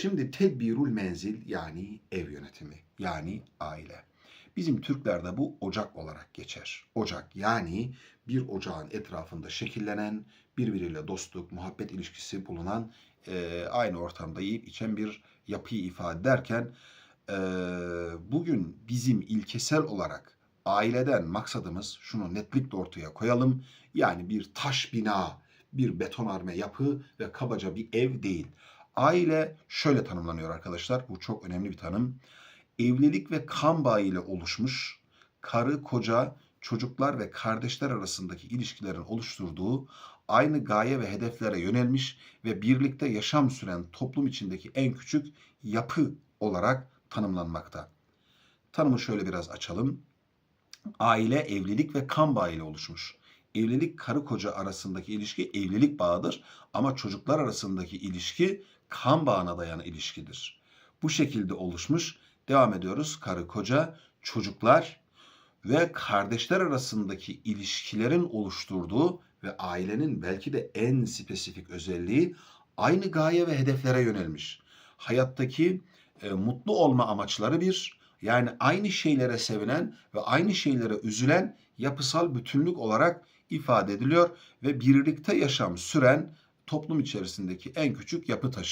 Şimdi tedbirul menzil yani ev yönetimi yani aile. Bizim Türklerde bu ocak olarak geçer. Ocak yani bir ocağın etrafında şekillenen, birbiriyle dostluk, muhabbet ilişkisi bulunan, e, aynı ortamda yiyip içen bir yapıyı ifade ederken e, bugün bizim ilkesel olarak aileden maksadımız şunu netlikle ortaya koyalım. Yani bir taş bina, bir betonarme yapı ve kabaca bir ev değil. Aile şöyle tanımlanıyor arkadaşlar. Bu çok önemli bir tanım. Evlilik ve kan bağı ile oluşmuş karı, koca, çocuklar ve kardeşler arasındaki ilişkilerin oluşturduğu aynı gaye ve hedeflere yönelmiş ve birlikte yaşam süren toplum içindeki en küçük yapı olarak tanımlanmakta. Tanımı şöyle biraz açalım. Aile evlilik ve kan bağı ile oluşmuş. Evlilik karı koca arasındaki ilişki evlilik bağıdır ama çocuklar arasındaki ilişki kan bağına dayanan ilişkidir. Bu şekilde oluşmuş. Devam ediyoruz. Karı koca, çocuklar ve kardeşler arasındaki ilişkilerin oluşturduğu ve ailenin belki de en spesifik özelliği aynı gaye ve hedeflere yönelmiş. Hayattaki e, mutlu olma amaçları bir, yani aynı şeylere sevinen ve aynı şeylere üzülen yapısal bütünlük olarak ifade ediliyor ve birlikte yaşam süren toplum içerisindeki en küçük yapı taşı